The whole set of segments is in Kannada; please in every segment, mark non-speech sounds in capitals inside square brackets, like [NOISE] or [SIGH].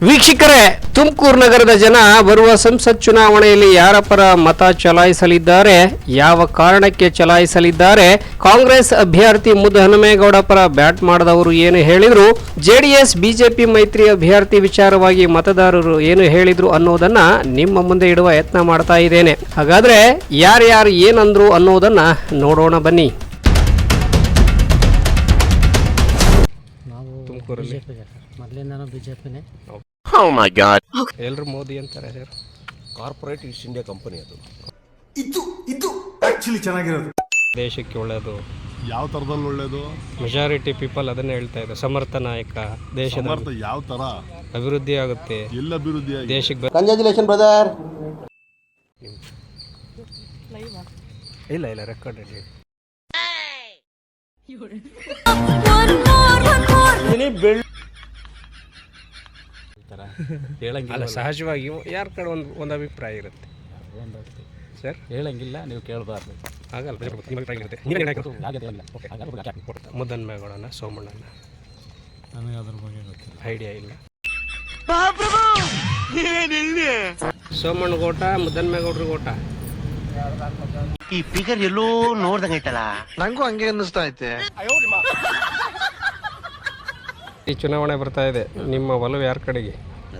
ವೀಕ್ಷಕರೇ ತುಮಕೂರು ನಗರದ ಜನ ಬರುವ ಸಂಸತ್ ಚುನಾವಣೆಯಲ್ಲಿ ಯಾರ ಪರ ಮತ ಚಲಾಯಿಸಲಿದ್ದಾರೆ ಯಾವ ಕಾರಣಕ್ಕೆ ಚಲಾಯಿಸಲಿದ್ದಾರೆ ಕಾಂಗ್ರೆಸ್ ಅಭ್ಯರ್ಥಿ ಮುದ್ದು ಹನುಮೇಗೌಡ ಪರ ಬ್ಯಾಟ್ ಮಾಡಿದವರು ಏನು ಹೇಳಿದ್ರು ಜೆಡಿಎಸ್ ಬಿಜೆಪಿ ಮೈತ್ರಿ ಅಭ್ಯರ್ಥಿ ವಿಚಾರವಾಗಿ ಮತದಾರರು ಏನು ಹೇಳಿದ್ರು ಅನ್ನೋದನ್ನ ನಿಮ್ಮ ಮುಂದೆ ಇಡುವ ಯತ್ನ ಮಾಡ್ತಾ ಇದ್ದೇನೆ. ಹಾಗಾದ್ರೆ ಯಾರ್ಯಾರು ಏನಂದ್ರು ಅನ್ನೋದನ್ನ ನೋಡೋಣ ಬನ್ನಿ. ತುಮಕೂರಲ್ಲಿ? ಮೊದಲಿಂದನೂ ಬಿ ಜೆ ಪಿನೇ ಎಲ್ಲರೂ ಮೋದಿ ಅಂತಾರೆ sir. Corporate East India company ಅದು. ಇದು ಇದು ಆಕ್ಚುಲಿ ಚೆನ್ನಾಗಿರೋದು. ದೇಶಕ್ಕೆ ಒಳ್ಳೆಯದು ಯಾವ ತರದಲ್ಲಿ ಒಳ್ಳೇದು? ಮೆಜಾರಿಟಿ ಪೀಪಲ್ ಅದನ್ನೇ ಹೇಳ್ತಾ ಇದ್ದಾರೆ. ಸಮರ್ಥ ನಾಯಕ ದೇಶದ ಸಮರ್ಥ ಯಾವ ತರ ಅಭಿವೃದ್ಧಿ ಆಗುತ್ತೆ. ಎಲ್ಲ ಅಭಿವೃದ್ಧಿ ಆಗಿದೆ? ದೇಶಕ್ಕೆ ಬ- ಕಂಗ್ರ್ಯಾಚುಲೇಷನ್ ಬ್ರದರ್ ಇಲ್ಲ ಇಲ್ಲ ರೆಕಾರ್ಡ್ [LAUGHS] ಹೇಳಿ ಅಲ್ಲ ಸಹಜವಾಗಿ ಯಾರ ಕಡೆ ಒಂದು ಒಂದು ಅಭಿಪ್ರಾಯ ಇರುತ್ತೆ? ಸರ್? ಹೇಳಂಗಿಲ್ಲ ನೀವು ಕೇಳಬಾರ್ದು. ಆಗಲ್ಲ. ಮುದ್ದನ್ ಮೇಗೌಡನ ಸೋಮಣ್ಣನ. ನನಗೆ ಅದ್ರ ಬಗ್ಗೆ ಗೊತ್ತಿಲ್ಲ. ಐಡಿಯಾ ಇಲ್ಲ. ಸೋಮಣ್ಣ ಗೋಟ ಮುದ್ದನ್ ಮೇಗೌಡ್ರ ಗೋಟ ಈ ಫಿಗರ್ ಎಲ್ಲೋ ಐತೆ. ಈ ಚುನಾವಣೆ ಬರ್ತಾ ಇದೆ. ನಿಮ್ಮ ಒಲವು ಯಾರ ಕಡೆಗೆ?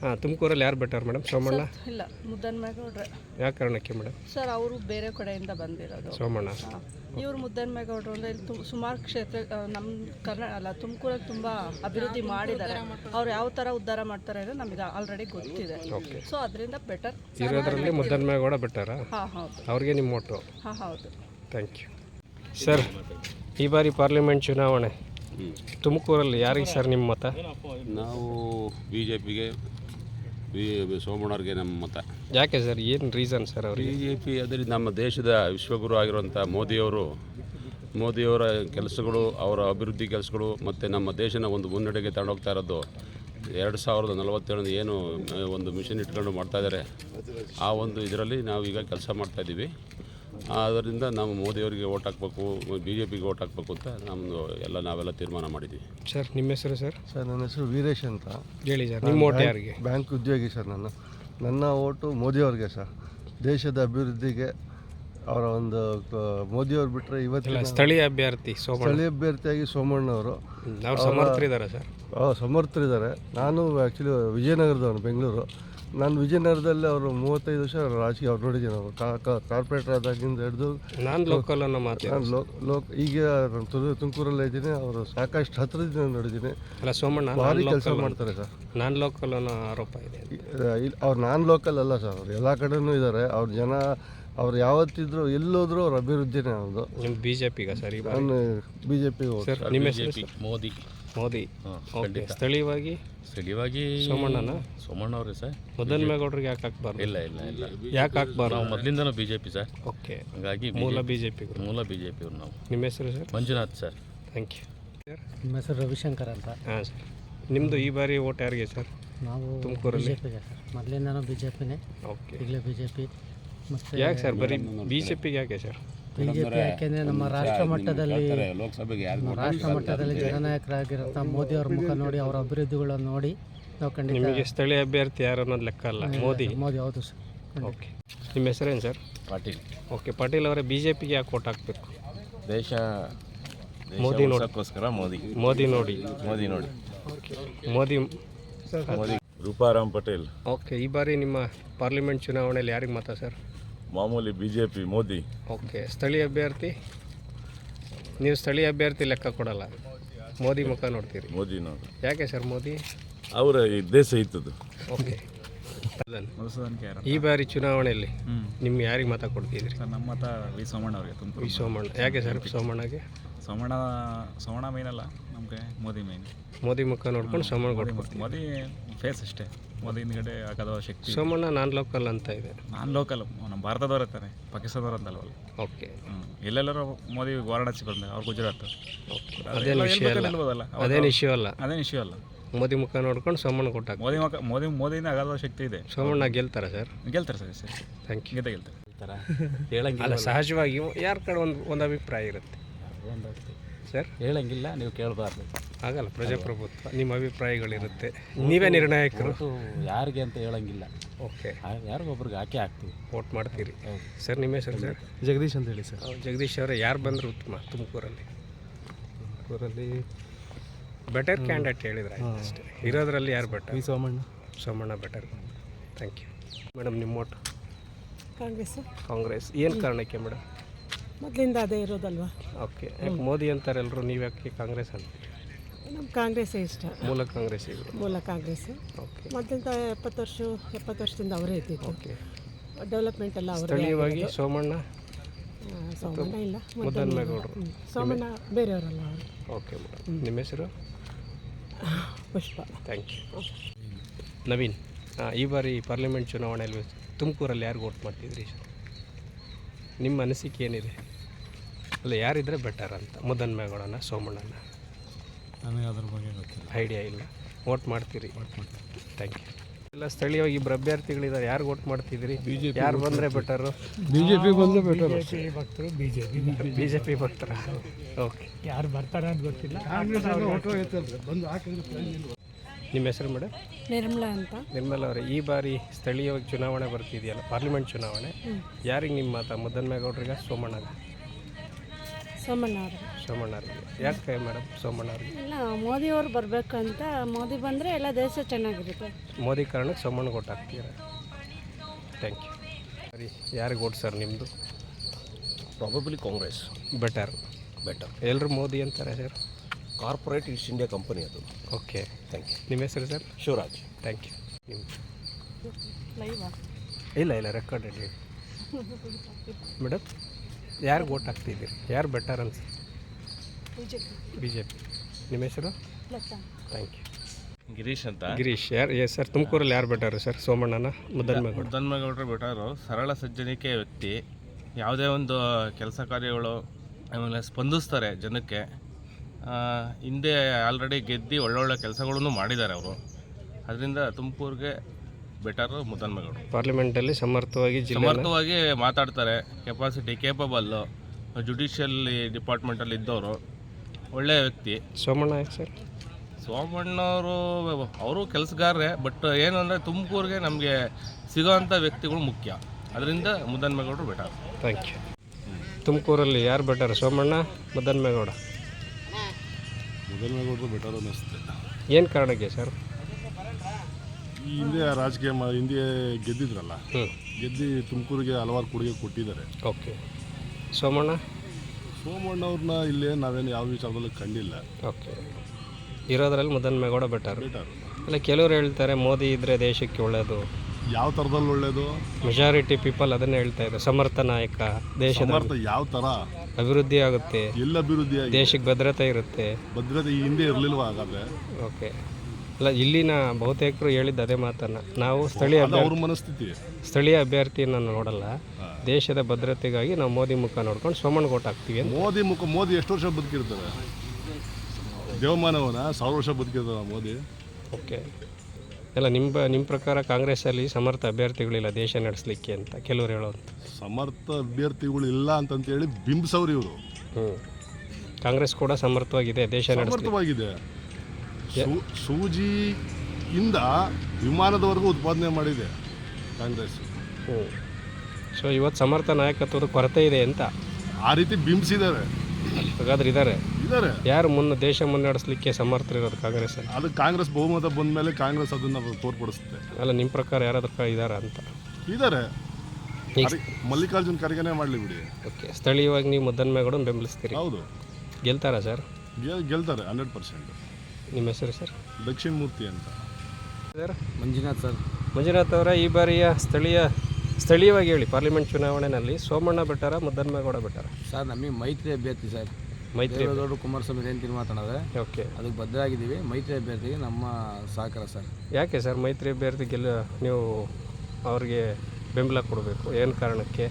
ಹಾಂ ತುಮಕೂರಲ್ಲಿ ಯಾರು ಬೆಟರ್ ಮೇಡಮ್ ಸೋಮಣ್ಣ? ಇಲ್ಲ ಮುದ್ದನ್ಮೇಗೌಡ್ರೆ ಯಾವ ಕಾರಣಕ್ಕೆ ಮೇಡಮ್ ಸರ್ ಅವರು ಬೇರೆ ಕಡೆಯಿಂದ ಬಂದಿರೋದು. ಸೋಮಣ್ಣ. ಇವರು ಮುದ್ದನ್ಮೇಗೌಡರು ಅಂದರೆ ಇಲ್ಲಿ ತುಮ್ ಸುಮಾರು ಕ್ಷೇತ್ರ ನಮ್ಮ ಕರ್ನಾ ಅಲ್ಲ ತುಮಕೂರಲ್ಲಿ ತುಂಬ ಅಭಿವೃದ್ಧಿ ಮಾಡಿದ್ದಾರೆ. ಅವ್ರು ಯಾವ ಥರ ಉದ್ಧಾರ ಮಾಡ್ತಾರೆ ಅಂದರೆ ನಮಗೆ ಆಲ್ರೆಡಿ ಗೊತ್ತಿದೆ. ಓಕೆ. ಸೊ ಅದರಿಂದ ಬೆಟರ್ ಇರೋದ್ರಲ್ಲಿ ಮುದ್ದನ್ ಮೇಗೌಡ ಬೆಟರಾ ಹಾಂ ಹೌದು. ಅವ್ರಿಗೆ ನಿಮ್ಮ ಮೋಟೋ ಹಾಂ ಹೌದು. ಥ್ಯಾಂಕ್ ಯು ಸರ್ ಈ ಬಾರಿ ಪಾರ್ಲಿಮೆಂಟ್ ಚುನಾವಣೆ. ತುಮಕೂರಲ್ಲಿ ಯಾರಿಗೆ ಸರ್ ನಿಮ್ಮ ಮತ? ನಾವು ಬಿ ಜೆ ಪಿಗೆ ಬಿ ಸೋಮಣ್ಣವ್ರಿಗೆ ನಮ್ಮ ಮತ. ಯಾಕೆ ಸರ್ ಏನು ರೀಸನ್ ಸರ್ ಬಿ ಅವರಿಗೆ? ಜೆ ಪಿ ಅದರಲ್ಲಿ ನಮ್ಮ ದೇಶದ ವಿಶ್ವಗುರು ಆಗಿರುವಂಥ ಮೋದಿಯವರು ಮೋದಿಯವರ ಕೆಲಸಗಳು ಅವರ ಅಭಿವೃದ್ಧಿ ಕೆಲಸಗಳು ಮತ್ತು ನಮ್ಮ ದೇಶನ ಒಂದು ಮುನ್ನಡೆಗೆ ತಗೊಂಡೋಗ್ತಾ ಇರೋದು. ಎರಡು ಸಾವಿರದ ನಲವತ್ತೇಳು ಏನು ಒಂದು ಮಿಷನ್ ಇಟ್ಕೊಂಡು ಮಾಡ್ತಾಯಿದ್ದಾರೆ ಆ ಒಂದು ಇದರಲ್ಲಿ ನಾವು ಈಗ ಕೆಲಸ ಮಾಡ್ತಾ ಇದ್ದೀವಿ. ಆದ್ದರಿಂದ ನಾವು ಮೋದಿಯವರಿಗೆ ಓಟ್ ಹಾಕಬೇಕು ಬಿ ಜೆ ಪಿಗೆ ಓಟ್ ಹಾಕಬೇಕು ಅಂತ ನಮ್ಮದು ಎಲ್ಲ ನಾವೆಲ್ಲ ತೀರ್ಮಾನ ಮಾಡಿದ್ದೀವಿ. ಸರ್ ನಿಮ್ಮ ಹೆಸರು ಸರ್? ಸರ್ ನನ್ನ ಹೆಸರು ವೀರೇಶ್ ಅಂತ. ಹೇಳಿ ಸರ್ ನಿಮ್ಮ ಓಟ್ ಯಾರಿಗೆ? ಬ್ಯಾಂಕ್ ಉದ್ಯೋಗಿ ಸರ್ ನಾನು. ನನ್ನ ಓಟು ಮೋದಿಯವ್ರಿಗೆ ಸರ್. ದೇಶದ ಅಭಿವೃದ್ಧಿಗೆ ಅವರ ಒಂದು ಮೋದಿಯವ್ರು ಬಿಟ್ಟರೆ ಇವತ್ತಿನ ಸ್ಥಳೀಯ ಅಭ್ಯರ್ಥಿ ಸೋಮಣ್ಣ. ಸ್ಥಳೀಯ ಅಭ್ಯರ್ಥಿಯಾಗಿ ಸೋಮಣ್ಣವರು. ಅವ್ರು ಸಮರ್ಥರಿದ್ದಾರೆ ಸರ್? ಸಮರ್ಥರಿದ್ದಾರೆ. ನಾನು ಆ್ಯಕ್ಚುಲಿ ವಿಜಯನಗರದವನು ಬೆಂಗಳೂರು. ನಾನು ವಿಜಯನಗರದಲ್ಲಿ ಅವರು ಮೂವತ್ತೈದು ವರ್ಷ ರಾಜಕೀಯ ಅವ್ರು ನೋಡಿದ್ದೀನಿ ಅವರು. ಕಾರ್ಪೊರೇಟರ್ ಆದಾಗಿಂದ ಹಿಡಿದು ನಾನು ಲೋಕಲ್ ಅನ್ನೋ ಮಾತು ನಾನು ಲೋಕ್ ಲೋಕ್ ಈಗ ತುಮಕೂರಲ್ಲೇ ಇದ್ದೀನಿ ಅವರು ಸಾಕಷ್ಟು ಹತ್ತಿರದಿಂದ ನೋಡಿದ್ದೀನಿ. ಅಲ್ಲ ಸೋಮಣ್ಣ ಭಾರಿ ಕೆಲಸ ಮಾಡ್ತಾರೆ ಸರ್. ನಾನ್ ಲೋಕಲ್ ಅನ್ನೋ ಆರೋಪ ಇದೆ. ಇಲ್ಲಿ ಅವ್ರು ನಾನ್ ಲೋಕಲ್ ಅಲ್ಲ ಸರ್ ಅವ್ರು ಎಲ್ಲ ಕಡೆನೂ ಇದ್ದಾರೆ ಅವ್ರ ಜನ ಅವ್ರು ಯಾವತ್ತಿದ್ರು ಎಲ್ಲೋದ್ರು ಅವ್ರ ಅಭಿವೃದ್ಧಿನೇ ಅವ್ರದ್ದು. ನಿಮ್ಮ ಬಿ ಜೆ ಪಿಗ ಸರ್ ನಾನು B J P? Modi. Modi okay ಸ್ಥಳೀಯವಾಗಿ? ಸ್ಥಳೀಯವಾಗಿ ಸೋಮಣ್ಣನ? ಸೋಮಣ್ಣ ಅವ್ರಿ ಸರ್ ಮುದ್ದನ್ ಮೇಗೌಡರಿಗೆ ಯಾಕೆ ಹಾಕ್ಬಾರ್ದು? ಇಲ್ಲ ಇಲ್ಲ ಇಲ್ಲ. ಯಾಕೆ ಹಾಕ್ಬಾರ್ದು? ನಾವು ಮೊದಲಿಂದನೂ B J P sir. Okay ಹಂಗಾಗಿ ಮೂಲ ಬಿ ಜೆ ಪಿ ಮೂಲ ಬಿ ಜೆ ಪಿ ನಾವು. ನಿಮ್ಮ ಹೆಸರು sir? Manjunath sir. Thank you sir ನಿಮ್ಮ ಹೆಸರು ರವಿಶಂಕರ್ ಅಂತ. ಹಾಂ ಸರ್. ನಿಮ್ಮದು ಈ ಬಾರಿ ಓಟ್ ಯಾರಿಗೆ ಸರ್? ನಾವು ಬಿ ತುಮಕೂರಲ್ಲಿ? ಜೆ ಪಿಗೆ ಸರ್. ಮೊದಲಿಂದನೂ ಬಿ ಜೆ ಪಿನೇ ಓಕೆ ಈಗಲೇ ಬಿ ಜೆ ಪಿ ಮತ್ತು ಯಾಕೆ ಸರ್ ಬರೀ ಬಿ ಜೆ ಪಿಗೆ ಯಾಕೆ ಸರ್? ಬಿ ಜೆ ಯಾಕೆಂದರೆ ನಮ್ಮ ರಾಷ್ಟ್ರ ಮಟ್ಟದಲ್ಲಿ ಲೋಕಸಭೆಗೆ ಯಾರು ನಮ್ಮ ರಾಷ್ಟ್ರ ಮಟ್ಟದಲ್ಲಿ ಜನನಾಯಕರಾಗಿರೋಂಥ ಮೋದಿ ಅವರ ಮುಖ ನೋಡಿ ಅವರ ಅಭಿವೃದ್ಧಿಗಳನ್ನು ನೋಡಿ ನಾವು ಖಂಡಿತ ನಿಮಗೆ ಸ್ಥಳೀಯ ಅಭ್ಯರ್ಥಿ ಯಾರು ಅನ್ನೋದು ಲೆಕ್ಕ ಅಲ್ಲ ಮೋದಿ. ಮೋದಿ ಹೌದು ಸರ್ ಓಕೆ. ನಿಮ್ಮ ಹೆಸರೇನು ಸರ್? ಪಾಟೀಲ್. ಓಕೆ ಪಾಟೀಲ್ ಅವರೇ ಬಿ ಜೆ ಪಿಗೆ ಯಾಕೆ ಓಟ್ ಹಾಕಬೇಕು? ದೇಶ ಮೋದಿ ನೋಡೋಕ್ಕೋಸ್ಕರ ಮೋದಿ. ಮೋದಿ ನೋಡಿ. ಮೋದಿ ನೋಡಿ. ಮೋದಿ. ಮೋದಿ. ರೂಪಾರಾಮ್ ಪಟೇಲ್. ಓಕೆ ಈ ಬಾರಿ ನಿಮ್ಮ ಪಾರ್ಲಿಮೆಂಟ್ ಚುನಾವಣೆಯಲ್ಲಿ ಯಾರಿಗೆ ಮತ ಸರ್? ಮಾಮೂಲಿ B J P Modi. Okay ಸ್ಥಳೀಯ ಅಭ್ಯರ್ಥಿ? ನೀವು ಸ್ಥಳೀಯ ಅಭ್ಯರ್ಥಿ ಲೆಕ್ಕ ಕೊಡಲ್ಲ. ಮೋದಿ ಮುಖ ನೋಡ್ತೀರಿ. ಮೋದಿ ನೋಡಿ. ಯಾಕೆ ಸರ್ ಮೋದಿ? ಅವರ ದೇಶ ಇತ್ತದು ಓಕೆ. ಈ ಬಾರಿ ಚುನಾವಣೆಯಲ್ಲಿ ನಿಮ್ಗೆ ಯಾರಿಗೆ ಮತ ಕೊಡ್ತಿದ್ರಿ ಸರ್ ನಮ್ಮ ಮತ ವಿ ಸೋಮಣ್ಣ ಅವರಿಗೆ ತುಮಕೂರು ವಿ ಸೋಮಣ್ಣ ಯಾಕೆ ಸರ್ ಸೋಮಣ್ಣಗೆ? ಸೋಮಣ್ಣ ಸೋಮಣ್ಣ ಮೇನ್ ಅಲ್ಲ ನಮಗೆ ಮೋದಿ ಮೇನ್ ಮೋದಿ ಮುಖ ನೋಡ್ಕೊಂಡು ಸೋಮಣ್ಣ ಕೊಟ್ಟು ಮೋದಿ ಫೇಸ್ ಅಷ್ಟೇ. ಮೋದಿ ಹಿಂದ್ಗಡೆ ಆಗದ ಶಕ್ತಿ ಸೋಮಣ್ಣ ನಾನ್ ಲೋಕಲ್ ಅಂತ ಇದೆ. ನಾನ್ ಲೋಕಲ್ ನಮ್ಮ ಭಾರತದವ್ರು ಇರ್ತಾರೆ ಪಾಕಿಸ್ತಾನದವ್ರು ಅಂತಲ್ವಲ್ಲ ಓಕೆ. ಎಲ್ಲೆಲ್ಲರೂ ಮೋದಿ ವಾರಣಾಸಿ ಬಂದ ಅವ್ರು ಗುಜರಾತ್. ಓಕೆ. ಅದೇನು ಇಶ್ಯೂ ಅಲ್ಲ. ಅದೇನು ಇಶ್ಯೂ ಅಲ್ಲ. ಅದೇನು ಇಶ್ಯೂ ಅಲ್ಲ. ಮೋದಿ ಮುಖ ನೋಡ್ಕೊಂಡು ಸೋಮಣ್ಣ ಕೊಟ್ಟ ಮೋದಿ ಮುಖ ಮೋದಿ ಮೋದಿಯಿಂದ ಅಗಲ ಶಕ್ತಿ ಇದೆ? ಸೋಮಣ್ಣ ಗೆಲ್ತಾರ ಸರ್? ಗೆಲ್ತಾರೆ ಸರ್ ಸರ್ ಥ್ಯಾಂಕ್ ಯು ಗೆದ್ದ ಗೆಲ್ತಾರೆ. ಅಲ್ಲ ಸಹಜವಾಗಿ ಯಾರ ಕಡೆ ಒಂದು ಒಂದು ಅಭಿಪ್ರಾಯ ಇರುತ್ತೆ? ಸರ್ ಹೇಳಂಗಿಲ್ಲ ನೀವು ಕೇಳಬಾರ್ದು. ಆಗಲ್ಲ ಪ್ರಜಾಪ್ರಭುತ್ವ ನಿಮ್ಮ ಅಭಿಪ್ರಾಯಗಳಿರುತ್ತೆ. ನೀವೇ ನಿರ್ಣಾಯಕರು. ಯಾರಿಗೆ ಅಂತ ಹೇಳಂಗಿಲ್ಲ. ಓಕೆ ಯಾರಿಗೊಬ್ರಿಗೆ ಹಾಕಿ ಹಾಕ್ತೀವಿ ವೋಟ್ ಮಾಡ್ತೀರಿ. ಸರ್ ನಿಮ್ಮ ಹೆಸರು ಸರ್ ಜಗದೀಶ್ ಅಂತ ಹೇಳಿ ಸರ್ ಜಗದೀಶ್ ಅವರೇ ಯಾರು ಬಂದರು ಉತ್ತಮ ತುಮಕೂರಲ್ಲಿ? ತುಮಕೂರಲ್ಲಿ ಬೆಟರ್ ಕ್ಯಾಂಡಿಡೇಟ್ ಹೇಳಿದ್ರೆ ಅಷ್ಟೇ ಇರೋದ್ರಲ್ಲಿ ಯಾರು better Somanna. Somanna better thank you madam ನಿಮ್ಮ ಓಟ್ ಕಾಂಗ್ರೆಸ್. ಕಾಂಗ್ರೆಸ್. ಏನು ಕಾರಣಕ್ಕೆ ಮೇಡಮ್ ಮೊದಲಿಂದ ಅದೇ ಇರೋದಲ್ವಾ? ಓಕೆ ಯಾಕೆ ಮೋದಿ ಅಂತಾರೆ ಎಲ್ಲರೂ ನೀವು ಯಾಕೆ ಕಾಂಗ್ರೆಸ್ ಅಂತ ನಮ್ಮ ಕಾಂಗ್ರೆಸ್ಸೇ ಇಷ್ಟ. ಮೂಲ ಕಾಂಗ್ರೆಸ್ ಮೂಲ ಕಾಂಗ್ರೆಸ್. ಓಕೆ ಮೊದಲಿಂದ ಎಪ್ಪತ್ತು ವರ್ಷ ಎಪ್ಪತ್ತು ವರ್ಷದಿಂದ ಅವರೇ ಇದ್ದೀವಿ ಓಕೆ ಡೆವಲಪ್ಮೆಂಟ್ ಎಲ್ಲ ಅವರೇ ಸ್ಥಳೀಯವಾಗಿ ಸೋಮಣ್ಣ? ಸೋಮಣ್ಣ ಇಲ್ಲ ಮುದ್ದನ್ಮೇಗೌಡರು. ಸೋಮಣ್ಣ ಬೇರೆಯವರಲ್ಲ ಅವರು? ಓಕೆ ಮೇಡಮ್ ನಿಮ್ಮ ಹೆಸರು? ಪುಷ್ಪ. ಥ್ಯಾಂಕ್ ಯು ನವೀನ್ ಈ ಬಾರಿ ಪಾರ್ಲಿಮೆಂಟ್ ಚುನಾವಣೆಯಲ್ಲಿ ತುಮಕೂರಲ್ಲಿ ಯಾರಿಗೆ ವೋಟ್ ಮಾಡ್ತಿದ್ರಿ ನಿಮ್ಮ ಅನಿಸಿಕೆ ಏನಿದೆ? ಅಲ್ಲ ಯಾರಿದ್ರೆ ಬೆಟರ್ ಅಂತ? ಮುದ್ದನ್ಮೇಗೌಡನ ಸೋಮಣ್ಣನ? ನನಗೆ ಅದ್ರ ಬಗ್ಗೆ ಗೊತ್ತಿಲ್ಲ. ಐಡಿಯಾ ಇಲ್ಲ. ವೋಟ್ ಮಾಡ್ತೀರಿ? ಥ್ಯಾಂಕ್ ಯು ಎಲ್ಲ ಸ್ಥಳೀಯವಾಗಿ ಇಬ್ಬರು ಅಭ್ಯರ್ಥಿಗಳಿದ್ದಾರೆ. ಯಾರು ವೋಟ್ ಬಿಜೆಪಿ ಯಾರು ಬಂದರೆ ಬೆಟರು ಬಿಜೆಪಿ ಜೆ ಪಿ ಬಂದರೆ ಬೆಟರ್ ಭಕ್ತರು BJP J P B J P ಭಕ್ತರ. ಓಕೆ ಯಾರು ಬರ್ತಾರೆ ಅಂತ ಗೊತ್ತಿಲ್ಲ. ಬಂದು ಹಾಕಿದ್ರೆ ನಿಮ್ಮ ಹೆಸರು ಮೇಡಮ್? ನಿರ್ಮಲಾ ಅಂತ. ನಿರ್ಮಲ ಅವರೇ. ಈ ಬಾರಿ ಸ್ಥಳೀಯವಾಗಿ ಚುನಾವಣೆ ಬರ್ತಿದೆಯಲ್ಲ ಪಾರ್ಲಿಮೆಂಟ್ ಚುನಾವಣೆ. ಯಾರಿಗೆ ನಿಮ್ಮ ಮಾತ? ಮುದ್ದನ್ಮೇಗೌಡ್ರಿಗೆ ಸೋಮಣ್ಣ ಸೋಮಣ್ಣ ಅವರು ಸೋಮಣ್ಣರಿಗೆ ಯಾಕೆ ಮೇಡಮ್ ಸೋಮಣ್ಣವ್ರಿಗೆ? ಇಲ್ಲ ಮೋದಿಯವರು ಬರಬೇಕಂತ ಮೋದಿ ಬಂದರೆ ಎಲ್ಲ ದೇಶ ಚೆನ್ನಾಗಿರುತ್ತೆ. ಮೋದಿ ಕಾರಣಕ್ಕೆ ಸೋಮಣ್ಣ ಓಟ್ ಹಾಕ್ತೀರ? ಥ್ಯಾಂಕ್ ಯು ಸರಿ ಯಾರಿಗೆ ಓಟ್ ಸರ್ ನಿಮ್ಮದು ಪ್ರಾಬಬ್ಲಿ ಕಾಂಗ್ರೆಸ್. ಬೆಟರ್ ಬೆಟರ್ ಎಲ್ಲರೂ ಮೋದಿ ಅಂತಾರೆ sir? Corporate East India company ಅದು. ಓಕೆ ಥ್ಯಾಂಕ್ ಯು ನಿಮ್ಮ ಹೆಸರು ಸರ್? ಶಿವರಾಜ್. ಥ್ಯಾಂಕ್ ಯು ನಿಮ್ಮ ಇಲ್ಲ ಇಲ್ಲ ರೆಕಾರ್ಡ್ ಹೇಳಿ. ಮೇಡಮ್ ಯಾರಿಗೆ ಓಟ್ ಹಾಕ್ತಿದ್ದೀರಿ? ಯಾರು ಬೆಟರ್ ಅನ್ಸುತ್ತೆ? ಬಿ ಜೆ ಪಿ ನಿಮ್ಮ ಹೆಸರು? ಥ್ಯಾಂಕ್ ಯು ಗಿರೀಶ್ ಅಂತ. ಗಿರೀಶ್ ಯಾರು ಎಸ್ ಸರ್ ತುಮಕೂರಲ್ಲಿ ಯಾರು ಬೆಟರು ಸರ್? ಸೋಮಣ್ಣನ ಮುದ್ದನ್ಮೇಗೌಡ ಮುದ್ದನ್ಮೇಗೌಡರು ಬಿಟ್ಟರು ಸರಳ ಸಜ್ಜನಿಕೆ ವ್ಯಕ್ತಿ. ಯಾವುದೇ ಒಂದು ಕೆಲಸ ಕಾರ್ಯಗಳು ಆಮೇಲೆ ಸ್ಪಂದಿಸ್ತಾರೆ ಜನಕ್ಕೆ. ಹಿಂದೆ ಆಲ್ರೆಡಿ ಗೆದ್ದು ಒಳ್ಳೊಳ್ಳೆ ಕೆಲಸಗಳನ್ನು ಮಾಡಿದ್ದಾರೆ ಅವರು. ಅದರಿಂದ ತುಮಕೂರಿಗೆ ಬೆಟರು ಮುದ್ದನ್ಮೇಗೌಡರು ಪಾರ್ಲಿಮೆಂಟಲ್ಲಿ ಸಮರ್ಥವಾಗಿ ಸಮರ್ಥವಾಗಿ ಮಾತಾಡ್ತಾರೆ. ಕೆಪಾಸಿಟಿ ಕೇಪಬಲ್ಲು ಜುಡಿಷಿಯಲ್ ಡಿಪಾರ್ಟ್ಮೆಂಟಲ್ಲಿ ಇದ್ದವರು. ಒಳ್ಳೆಯ ವ್ಯಕ್ತಿ. ಸೋಮಣ್ಣ ಯಾಕೆ ಸರ್? ಸೋಮಣ್ಣವರು ಅವರು ಕೆಲಸಗಾರರೇ ಬಟ್ ಏನು ಅಂದರೆ ತುಮಕೂರಿಗೆ ನಮಗೆ ಸಿಗೋವಂಥ ವ್ಯಕ್ತಿಗಳು ಮುಖ್ಯ. ಅದರಿಂದ ಮುದ್ದನ್ಮೇಗೌಡರು ಬೆಟರ್ ಥ್ಯಾಂಕ್ ಯು ತುಮಕೂರಲ್ಲಿ ಯಾರು ಬೆಟರ್ ಸೋಮಣ್ಣ ಮುದ್ದನ್ಮೇಗೌಡ ಮುದ್ದನ್ಮೇಗೌಡರು ಬೆಟರ್ ಅನ್ನಿಸುತ್ತೆ. ಏನು ಕಾರಣಕ್ಕೆ ಸರ್? ಈ ಹಿಂದೆ ರಾಜಕೀಯ ಮಾ ಹಿಂದೆ ಗೆದ್ದಿದ್ರಲ್ಲ ಹ್ಞೂ ಗೆದ್ದು ತುಮಕೂರಿಗೆ ಹಲವಾರು ಕೊಡುಗೆ ಕೊಟ್ಟಿದ್ದಾರೆ. ಓಕೆ ಸೋಮಣ್ಣ? ಸೋಮಣ್ಣವ್ರನ್ನ ಇಲ್ಲಿ ನಾವೇನು ಯಾವ ವಿಚಾರದಲ್ಲೂ ಕಂಡಿಲ್ಲ. ಓಕೆ. ಇರೋದ್ರಲ್ಲಿ ಮುದ್ದನ್ಮೇಗೌಡ ಬೆಟರ್. ಬೆಟರ್. ಅಲ್ಲ ಕೆಲವರು ಹೇಳ್ತಾರೆ ಮೋದಿ ಇದ್ದರೆ ದೇಶಕ್ಕೆ ಒಳ್ಳೆಯದು ಯಾವ ಥರದಲ್ಲಿ ಒಳ್ಳೇದು? ಮೆಜಾರಿಟಿ ಪೀಪಲ್ ಅದನ್ನೇ ಹೇಳ್ತಾ ಇದ್ದಾರೆ. ಸಮರ್ಥ ನಾಯಕ ದೇಶದ ಸಮರ್ಥ ಯಾವ ಥರ? ಅಭಿವೃದ್ಧಿ ಆಗುತ್ತೆ. ಎಲ್ಲ ಅಭಿವೃದ್ಧಿ ಆಗಿ ದೇಶಕ್ಕೆ ಭದ್ರತೆ ಇರುತ್ತೆ. ಭದ್ರತೆ ಈ ಹಿಂದೆ ಇರಲಿಲ್ವ ಹಾಗಾದ್ರೆ? ಓಕೆ. ಅಲ್ಲ ಇಲ್ಲಿನ ಬಹುತೇಕರು ಹೇಳಿದ್ದು ಅದೇ ಮಾತನ್ನು. ನಾವು ಸ್ಥಳೀಯ ಅದು ಅವ್ರ ಮನಸ್ಥಿತಿ. ಸ್ಥಳೀಯ ಅಭ್ಯರ್ಥಿಯನ್ನು ನೋಡಲ್ಲ. ದೇಶದ ಭದ್ರತೆಗಾಗಿ ನಾವು ಮೋದಿ ಮುಖ ನೋಡ್ಕೊಂಡು ಸೋಮಣ್ಣ ಕೊಟ್ಟು ಹಾಕ್ತೀವಿ ಅಂತ. ಮೋದಿ ಮುಖ ಮೋದಿ ಎಷ್ಟು ವರ್ಷ ಬದುಕಿರ್ತಾರೆ? ದೇವಮಾನವನ ಸಾವಿರ ವರ್ಷ ಬದುಕಿರ್ತಾರ ಮೋದಿ? ಓಕೆ. ಎಲ್ಲ ನಿಮ್ಮ ನಿಮ್ಮ ಪ್ರಕಾರ ಕಾಂಗ್ರೆಸ್ಸಲ್ಲಿ ಸಮರ್ಥ ಅಭ್ಯರ್ಥಿಗಳಿಲ್ಲ ದೇಶ ನಡೆಸಲಿಕ್ಕೆ ಅಂತ ಕೆಲವರು ಹೇಳೋದು. ಸಮರ್ಥ ಅಭ್ಯರ್ಥಿಗಳು ಇಲ್ಲ ಅಂತಂತೇಳಿ ಬಿಂಬಿಸವ್ರು ಇವರು. ಹ್ಞೂ ಕಾಂಗ್ರೆಸ್ ಕೂಡ ಸಮರ್ಥವಾಗಿದೆ ದೇಶ ನಡೆಸಲಿಕ್ಕೆ. ಸಮರ್ಥವಾಗಿದೆ. ಸೂ- ಸೂಜಿಯಿಂದ ವಿಮಾನದವರೆಗೂ ಉತ್ಪಾದನೆ ಮಾಡಿದೆ ಕಾಂಗ್ರೆಸ್. ಹ್ಞೂ ಸೊ ಇವತ್ತು ಸಮರ್ಥ ನಾಯಕತ್ವದ ಕೊರತೆ ಇದೆ ಅಂತ. ಆ ರೀತಿ ಬಿಂಬಿಸಿದ್ದಾರೆ. ಹಾಗಾದ್ರೆ ಇದ್ದಾರೆ ಇದಾರೆ. ಯಾರು ಮುನ್ನ ದೇಶ ಮುನ್ನಡೆಸಲಿಕ್ಕೆ ಸಮರ್ಥರಿರೋದು ಕಾಂಗ್ರೆಸ್ ಅದು ಕಾಂಗ್ರೆಸ್ ಬಹುಮತ ಬಂದ ಮೇಲೆ ಕಾಂಗ್ರೆಸ್ ಅದನ್ನ ತೋರ್ಪಡಿಸುತ್ತೆ. ಅಲ್ಲ ನಿಮ್ಮ ಪ್ರಕಾರ ಯಾರಾದ್ರೂ ಇದಾರ ಅಂತ? ಇದಾರೆ. ಮಲ್ಲಿಕಾರ್ಜುನ್ ಖರ್ಗೆನೇ ಮಾಡಲಿ ಬಿಡಿ. ಓಕೆ ಸ್ಥಳೀಯವಾಗಿ ನೀವು ಮುದ್ದನ್ಮೇಗೌಡನ ಬೆಂಬಲಿಸ್ತೀರಿ. ಹೌದು. ಗೆಲ್ತಾರಾ ಸರ್? ಗೆ- ಗೆಲ್ತಾರೆ ಹಂಡ್ರೆಡ್ ಪರ್ಸೆಂಟ್. ನಿಮ್ಮ ಹೆಸರು ಸರ್? ದಕ್ಷಿಣ ಮೂರ್ತಿ ಅಂತ. ಸರ್? ಮಂಜುನಾಥ್ ಸರ್. ಮಂಜುನಾಥ್ ಅವರ ಈ ಬಾರಿಯ ಸ್ಥಳೀಯ ಸ್ಥಳೀಯವಾಗಿ ಹೇಳಿ ಪಾರ್ಲಿಮೆಂಟ್ ಚುನಾವಣೆಯಲ್ಲಿ ಸೋಮಣ್ಣ ಬೆಟ್ಟಾರ ಮುದ್ದನ್ಮೇಗೌಡ ಬೆಟ್ಟಾರ ಸರ್ ನಮಗೆ ಮೈತ್ರಿ ಅಭ್ಯರ್ಥಿ ಸರ್. ಮೈತ್ರಿ ದೇವೇಗೌಡರು ಕುಮಾರಸ್ವಾಮಿ ಏನು ಮಾತಾಡಿದ್ರೆ ಓಕೆ. ಅದಕ್ಕೆ ಬದ್ಧರಾಗಿದ್ದೀವಿ ಮೈತ್ರಿ ಅಭ್ಯರ್ಥಿಗೆ ನಮ್ಮ ಸಹಕಾರ ಸರ್. ಯಾಕೆ ಸರ್ ಮೈತ್ರಿ ಅಭ್ಯರ್ಥಿ ಗೆಲ್ಲ ನೀವು ಅವ್ರಿಗೆ ಬೆಂಬಲ ಕೊಡಬೇಕು? ಏನು ಕಾರಣಕ್ಕೆ?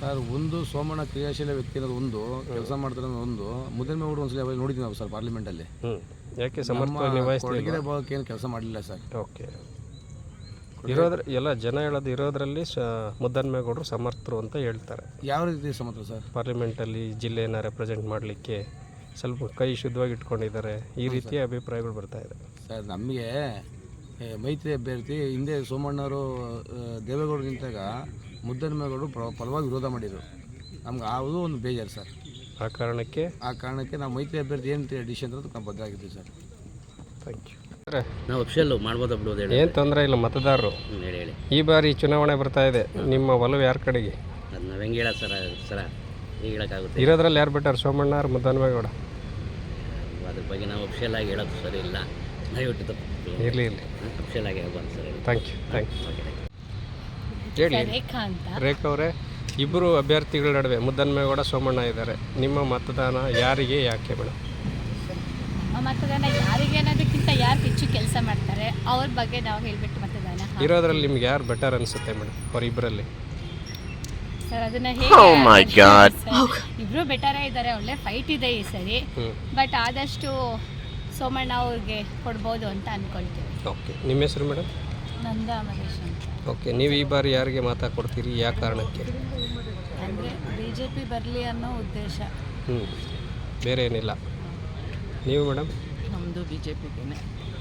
ಸರ್ ಒಂದು ಸೋಮಣ್ಣ ಕ್ರಿಯಾಶೀಲ ವ್ಯಕ್ತಿ ಅನ್ನೋದು ಒಂದು ಕೆಲಸ ಮಾಡ್ತಾರೆ ಅನ್ನೋದು ಒಂದು. ಮುದ್ದನ್ಮೇಗೌಡರು ಒಂದ್ಸಲ ಅವಾಗ ನೋಡಿದ್ವಿ ನಾವು ಸರ್ ಪಾರ್ಲಿಮೆಂಟಲ್ಲಿ. ಹ್ಞೂ ಯಾಕೆ ಸಮರ್ಥವಾಗಿ ಭಾಗಕ್ಕೆ ಏನು ಕೆಲಸ ಮಾಡಲಿಲ್ಲ ಸರ್. ಓಕೆ. ಇರೋದ್ರ ಎಲ್ಲ ಜನ ಹೇಳೋದು ಇರೋದ್ರಲ್ಲಿ ಶ ಮುದ್ದನ್ಮೇಗೌಡರು ಸಮರ್ಥರು ಅಂತ ಹೇಳ್ತಾರೆ. ಯಾವ ರೀತಿ ಸಮರ್ಥ ಸರ್? ಪಾರ್ಲಿಮೆಂಟಲ್ಲಿ ಜಿಲ್ಲೆಯನ್ನು ರೆಪ್ರೆಸೆಂಟ್ ಮಾಡಲಿಕ್ಕೆ ಸ್ವಲ್ಪ ಕೈ ಶುದ್ಧವಾಗಿ ಇಟ್ಕೊಂಡಿದ್ದಾರೆ. ಈ ರೀತಿಯ ಅಭಿಪ್ರಾಯಗಳು ಬರ್ತಾ ಇದೆ. ಸರ್ ನಮಗೆ ಮೈತ್ರಿ ಅಭ್ಯರ್ಥಿ ಹಿಂದೆ ಸೋಮಣ್ಣವರು ದೇವೇಗೌಡರು ನಿಂತಾಗ ಮುದ್ದನ್ಮೇಗೌಡರು ಪ್ರ ಫಲವಾಗಿ ವಿರೋಧ ಮಾಡಿದರು. ನಮ್ಗೆ ಅದು ಒಂದು ಬೇಜಾರು ಸರ್. ಆ ಕಾರಣಕ್ಕೆ? ಆ ಕಾರಣಕ್ಕೆ ನಾವು ಮೈತ್ರಿ ಅಭ್ಯರ್ಥಿ ಏನು ಡಿಶನ್ ಅಂತ ನಾವು ಬದ್ಧಾಗಿದ್ದೀವಿ ಸರ್. ಥ್ಯಾಂಕ್ ಯು ನಾವು ಅಫಿಷಿಯಲ್ ಮಾಡ್ಬೋದಾ ಬಿಡೋದು ಹೇಳಿ. ಏನು ತೊಂದರೆ ಇಲ್ಲ ಮತದಾರರು. ಹೇಳಿ ಹೇಳಿ. ಈ ಬಾರಿ ಚುನಾವಣೆ ಬರ್ತಾ ಇದೆ. ನಿಮ್ಮ ಒಲವು ಯಾರ ಕಡೆಗೆ? ಅದು ನಾವು ಹೆಂಗೆ ಹೇಳೋದು ಸರ್ ಸರ? ಈಗ ಹೇಳೋಕ್ಕಾಗುತ್ತೆ ಇರೋದ್ರಲ್ಲಿ ಯಾರು ಬಿಟ್ಟಾರೆ? ಸೋಮಣ್ಣ ಅವ್ರು ಮುದ್ದನ್ಮೇಗೌಡ ಅದ್ರ ಬಗ್ಗೆ ನಾವು ಅಫಿಷಿಯಲ್ ಆಗಿ ಹೇಳೋದು ಸರಿ ಇಲ್ಲ. ದಯವಿಟ್ಟು ತಪ್ಪು ಇರಲಿ ಇರಲಿ. ಅಫಿಷಿಯಲ್ ಆಗಿ ಹೇಳ್ಬಾರ್ದು sir thank you thank you ಹೇಳಿ ರೇಖಾ ಅಂತ. ರೇಖಾ ಅವರೇ ಇಬ್ಬರು ಅಭ್ಯರ್ಥಿಗಳ ನಡುವೆ ಮುದ್ದನ್ಮೇಗೌಡ ಸೋಮಣ್ಣ ಇದ್ದಾರೆ. ನಿಮ್ಮ ಮತದಾನ ಯಾರಿಗೆ ಯಾಕೆ ಮೇಡಮ್ ಮತದಾನ ಯಾರಿಗೆ ಅನ್ನೋದಕ್ಕಿಂತ ಯಾರು ಹೆಚ್ಚು ಕೆಲಸ ಮಾಡ್ತಾರೆ ಅವ್ರ ಬಗ್ಗೆ ನಾವು ಹೇಳ್ಬಿಟ್ಟು ಮತ್ತೆ ಇರೋದ್ರಲ್ಲಿ ನಿಮ್ಗೆ ಯಾರು ಬೆಟರ್ ಅನಿಸುತ್ತೆ ಮೇಡಮ್ ಅವರಿಬ್ಬರಲ್ಲಿ ಸರ್ ಅದನ್ನ ಹೇಗೆ ಇಬ್ರು ಬೆಟರೇ ಇದ್ದಾರೆ ಒಳ್ಳೆ ಫೈಟ್ ಇದೆ ಈ ಸರಿ. ಹ್ಞೂ ಬಟ್ ಆದಷ್ಟು ಸೋಮಣ್ಣ ಅವ್ರಿಗೆ ಕೊಡ್ಬೋದು ಅಂತ ಅನ್ಕೊಳ್ತೀವಿ. ಓಕೆ ನಿಮ್ಮ ಹೆಸರು ಮೇಡಮ್ ನಂದ ಮಹೇಶ್ ಅಂತ. ಓಕೆ ನೀವು ಈ ಬಾರಿ ಯಾರಿಗೆ ಮಾತಾ ಕೊಡ್ತೀರಿ ಯಾವ ಕಾರಣಕ್ಕೆ? ಅಂದರೆ ಬಿ ಜೆ ಪಿ ಬರಲಿ ಅನ್ನೋ ಉದ್ದೇಶ. ಹ್ಞೂ ಬೇರೆ ಏನಿಲ್ಲ. ನೀವು ಮೇಡಮ್ ನಮ್ಮದು ಬಿ ಜೆ ಪಿಗೇನೆ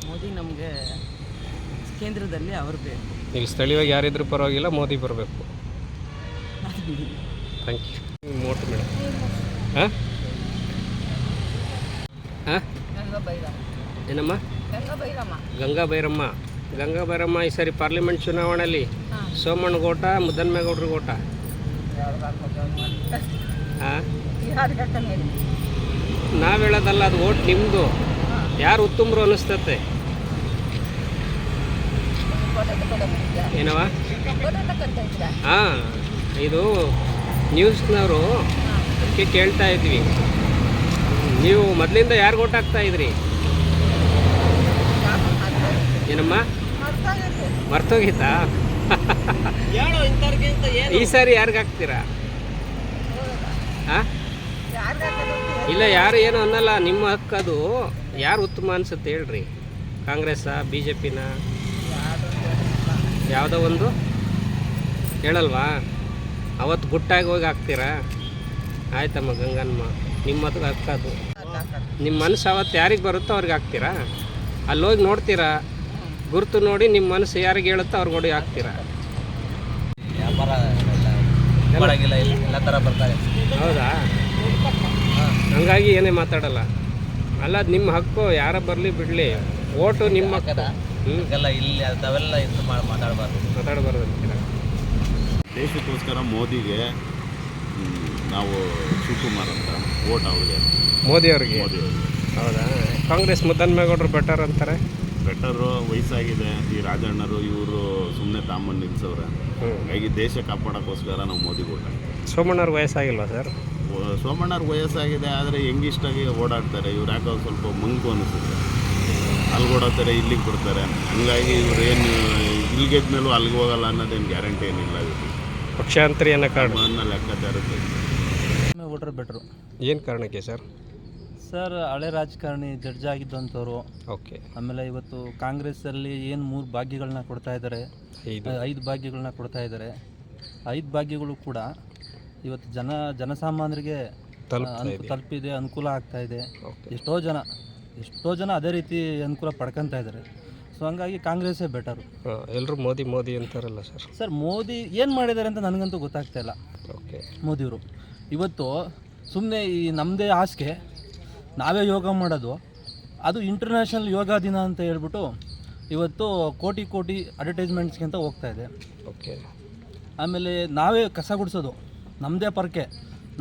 ಮೋದಿ ನಮಗೆ ಕೇಂದ್ರದಲ್ಲಿ ಅವ್ರು ಬೇಕು. ಇಲ್ಲಿ ಸ್ಥಳೀಯವಾಗಿ ಯಾರಿದ್ರೂ ಪರವಾಗಿಲ್ಲ ಮೋದಿ ಬರಬೇಕು. ಥ್ಯಾಂಕ್ ಯು ಮೋಟ್ ಮೇಡಮ್ ಹಾಂ? ಹಾಂ? ಏನಮ್ಮ? ಗಂಗಾ ಭೈರಮ್ಮ. ಗಂಗಾ ಭೈರಮ್ಮ ಈ ಸರಿ ಪಾರ್ಲಿಮೆಂಟ್ ಚುನಾವಣೆಯಲ್ಲಿ ಸೋಮಣ್ಣ ಗೋಟ ಮುದ್ದನ್ಮೇಗೌಡ್ರ ಗೋಟ ಹಾಂ? ನಾವು ಹೇಳೋದಲ್ಲ ಅದು ಓಟ್ ನಿಮ್ಮದು ಯಾರು ಉತ್ತಮರು ಅನ್ನಿಸ್ತತೆ? ಏನವ? ಹಾಂ ಇದು ನ್ಯೂಸ್ನವರು ಅದಕ್ಕೆ ಕೇಳ್ತಾ ಇದ್ವಿ. ನೀವು ಮೊದಲಿಂದ ಯಾರು ಓಟ್ ಹಾಕ್ತಾ ಇದ್ರಿ? ಏನಮ್ಮ? ಮರ್ತೋಗಿತ್ತಾ? ಈ ಸಾರಿ ಯಾರಿಗೆ ಹಾಕ್ತೀರಾ? ಹಾಂ ಇಲ್ಲ ಯಾರು ಏನು ಅನ್ನಲ್ಲ ನಿಮ್ಮ ಹಕ್ಕದು ಯಾರು ಉತ್ತಮ ಅನ್ಸುತ್ತೆ ಹೇಳ್ರಿ? ಕಾಂಗ್ರೆಸ್ಸಾ ಬಿ ಜೆ ಪಿನ ಯಾವುದೋ ಒಂದು? ಹೇಳಲ್ವಾ? ಅವತ್ತು ಗುಟ್ಟಾಗಿ ಹೋಗಿ ಹಾಕ್ತೀರಾ? ಆಯ್ತಮ್ಮ ಗಂಗಮ್ಮ ನಿಮ್ಮ ಹತ್ರ ಹಾಕೋದು ನಿಮ್ಮ ಮನಸ್ಸು ಅವತ್ತು ಯಾರಿಗೆ ಬರುತ್ತೋ ಅವ್ರಿಗೆ ಹಾಕ್ತೀರಾ? ಅಲ್ಲಿ ಹೋಗಿ ನೋಡ್ತೀರಾ? ಗುರುತು ನೋಡಿ ನಿಮ್ಮ ಮನಸ್ಸು ಯಾರಿಗೆ ಹೇಳುತ್ತೋ ಅವ್ರಿಗೆ ನೋಡಿ ಹಾಕ್ತೀರಾ? ಹೌದಾ? ಹಂಗಾಗಿ ಏನೇ ಮಾತಾಡಲ್ಲ. ಅಲ್ಲ ಅದು ನಿಮ್ಮ ಹಕ್ಕು ಯಾರ ಬರಲಿ ಬಿಡಲಿ ಓಟು ನಿಮ್ಮ ಹಕ್ಕದ ಎಲ್ಲ ಇಲ್ಲಿ ಅಂಥವೆಲ್ಲ ಇದು ಮಾಡಿ ಮಾತಾಡಬಾರ್ದು. ಮಾತಾಡಬಾರ್ದು ಅಂತೀರಾ? ದೇಶಕ್ಕೋಸ್ಕರ ಮೋದಿಗೆ ನಾವು ಶಿವಕುಮಾರ್ ಅಂತ ಓಟ್ ಅವ್ರಿಗೆ. ಮೋದಿ ಅವ್ರಿಗೆ? ಮೋದಿ ಅವ್ರಿಗೆ. ಹೌದಾ? ಕಾಂಗ್ರೆಸ್ ಮುದ್ದನ್ಮೇಗೌಡರು ಬೆಟರ್ ಅಂತಾರೆ? ಬೆಟರು ವಯಸ್ಸಾಗಿದೆ. ಈ ರಾಜಣ್ಣರು ಇವರು ಸುಮ್ಮನೆ ತಾಮನ್ ನಿಲ್ಸವ್ರೆ. ಹ್ಞೂ ಹಾಗಾಗಿ ದೇಶ ಕಾಪಾಡೋಕ್ಕೋಸ್ಕರ ನಾವು ಮೋದಿಗೆ ಓಟ್. ಸೋಮಣ್ಣವ್ರ ವಯಸ್ಸಾಗಿಲ್ವಾ ಸರ್? ಸೋಮಣ್ಣವ್ರ ವಯಸ್ಸಾಗಿದೆ ಆದರೆ ಯಂಗಿಷ್ಟಾಗಿ ಓಡಾಡ್ತಾರೆ. ಇವ್ರು ಯಾಕೋ ಸ್ವಲ್ಪ ಮಂಕು ಅನಿಸುತ್ತೆ. ಅಲ್ಲಿಗೆ ಓಡಾಡ್ತಾರೆ ಇಲ್ಲಿಗೆ ಬರ್ತಾರೆ. ಹಂಗಾಗಿ ಇವ್ರು ಏನು ಇಲ್ಲಿ ಗೆದ್ಮೇಲೂ ಅಲ್ಲಿಗೆ ಹೋಗಲ್ಲ ಅನ್ನೋದೇನು ಗ್ಯಾರಂಟಿ ಏನಿಲ್ಲ ಇವ್ರಿಗೆ. ಪಕ್ಷಾಂತರಿ ಅನ್ನೋ ಕಾರಣ. ಅನ್ನೋ ಲೆಕ್ಕಾಚಾರ ಓಟ್ರ್ ಬೆಟ್ರು. ಏನು ಕಾರಣಕ್ಕೆ ಸರ್? ಸರ್ ಹಳೆ ರಾಜಕಾರಣಿ ಜಡ್ಜ್ ಆಗಿದ್ದಂಥವ್ರು. ಓಕೆ. ಆಮೇಲೆ ಇವತ್ತು ಕಾಂಗ್ರೆಸ್ಸಲ್ಲಿ ಏನು ಮೂರು ಭಾಗ್ಯಗಳನ್ನ ಕೊಡ್ತಾ ಇದ್ದಾರೆ ಐದು. ಐದು ಭಾಗ್ಯಗಳನ್ನ ಕೊಡ್ತಾ ಇದ್ದಾರೆ ಐದು ಭಾಗ್ಯಗಳು ಕೂಡ ಇವತ್ತು ಜನ ಜನಸಾಮಾನ್ಯರಿಗೆ ಅನು-. ತಲುಪಿದೆ ಅನುಕೂಲ ಆಗ್ತಾ ಇದೆ. ಎಷ್ಟೋ ಜನ ಎಷ್ಟೋ ಜನ ಅದೇ ರೀತಿ ಅನುಕೂಲ ಪಡ್ಕೊತಾ ಇದ್ದಾರೆ. ಸೊ ಹಂಗಾಗಿ ಕಾಂಗ್ರೆಸ್ಸೇ ಬೆಟರು. ಎಲ್ಲರೂ ಮೋದಿ ಮೋದಿ ಅಂತಾರಲ್ಲ ಸರ್? ಸರ್ ಮೋದಿ ಏನು ಮಾಡಿದ್ದಾರೆ ಅಂತ ನನಗಂತೂ ಗೊತ್ತಾಗ್ತಾ ಇಲ್ಲ. ಓಕೆ ಮೋದಿಯವರು. ಇವತ್ತು ಸುಮ್ಮನೆ ಈ ನಮ್ಮದೇ ಆಸೆಗೆ ನಾವೇ ಯೋಗ ಮಾಡೋದು ಅದು ಇಂಟರ್ನ್ಯಾಷನಲ್ ಯೋಗ ದಿನ ಅಂತ ಹೇಳ್ಬಿಟ್ಟು ಇವತ್ತು ಕೋಟಿ ಕೋಟಿ ಅಡ್ವರ್ಟೈಸ್ಮೆಂಟ್ಸ್ಗೆ ಅಂತ ಹೋಗ್ತಾ ಇದೆ. ಓಕೆ ಆಮೇಲೆ ನಾವೇ ಕಸ ಗುಡಿಸೋದು. ನಮ್ಮದೇ ಪರಕೆ.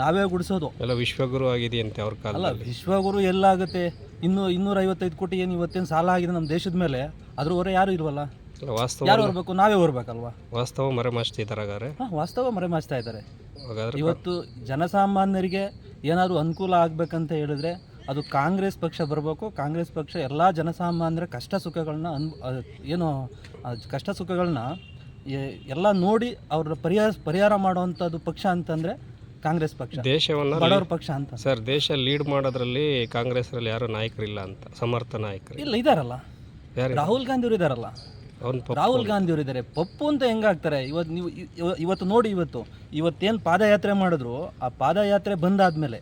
ನಾವೇ ಗುಡಿಸೋದು. ಎಲ್ಲ ವಿಶ್ವಗುರು ಅಂತ ಅವ್ರ ಅಲ್ಲ ಕಾಲದಲ್ಲಿ ವಿಶ್ವಗುರು ಎಲ್ಲಾಗುತ್ತೆ. ಇನ್ನು ಇನ್ನೂರ ಐವತ್ತೈದು ಕೋಟಿ ಏನು ಇವತ್ತೇನು ಸಾಲ ಆಗಿದೆ ನಮ್ಮ ದೇಶದ ಮೇಲೆ ಅದ್ರ ಹೊರ ಯಾರು ಇಲ್ವಲ್ಲ ಅಲ್ಲ, ವಾಸ್ತವ ಯಾರು ಬರಬೇಕು ನಾವೇ ಬರ್ಬೇಕಲ್ವಾ ವಾಸ್ತವ ಮರೆಮಾಚ್ತಿದ್ದಾರೆ ಹಾಗಾದ್ರೆ. ಹಾಂ ವಾಸ್ತವ ಮರೆಮಾಚ್ತಾ ಇದ್ದಾರೆ ಹಾಗಾದ್ರೆ ಇವತ್ತು ಜನಸಾಮಾನ್ಯರಿಗೆ ಏನಾದರೂ ಅನುಕೂಲ ಆಗಬೇಕಂತ ಹೇಳಿದ್ರೆ ಅದು ಕಾಂಗ್ರೆಸ್ ಪಕ್ಷ ಬರಬೇಕು. ಕಾಂಗ್ರೆಸ್ ಪಕ್ಷ ಎಲ್ಲ ಜನಸಾಮಾನ್ಯರ ಕಷ್ಟ ಸುಖಗಳನ್ನ ಅನ್ ಏನು ಕಷ್ಟ ಸುಖಗಳನ್ನ ಎಲ್ಲ ನೋಡಿ ಅವ್ರ ಪರಿಹಾರ ಪರಿಹಾರ ಮಾಡುವಂಥದ್ದು ಪಕ್ಷ ಅಂತಂದರೆ ಕಾಂಗ್ರೆಸ್ ಪಕ್ಷ. ದೇಶವನ್ನ ಬಡವರ ಪಕ್ಷ ಅಂತ. ಸರ್ ದೇಶ ಲೀಡ್ ಮಾಡೋದ್ರಲ್ಲಿ ಕಾಂಗ್ರೆಸ್ರಲ್ಲಿ ಯಾರು ನಾಯಕರಿಲ್ಲ ಅಂತ ಸಮರ್ಥ ನಾಯಕರು ಇಲ್ಲ ಇದಾರಲ್ಲ. ರಾಹುಲ್ ಗಾಂಧಿ ಅವರು ಇದಾರಲ್ಲ. ರಾಹುಲ್ ಗಾಂಧಿ ಅವರು ಇದ್ದಾರೆ ಪಪ್ಪು ಅಂತ ಹೆಂಗಾಗ್ತಾರೆ? ಇವತ್ತು ನೀವು ಇವ- ಇವತ್ತು ನೋಡಿ ಇವತ್ತು. ಇವತ್ತೇನು ಪಾದಯಾತ್ರೆ ಮಾಡಿದ್ರು ಆ ಪಾದಯಾತ್ರೆ ಬಂದಾದ್ಮೇಲೆ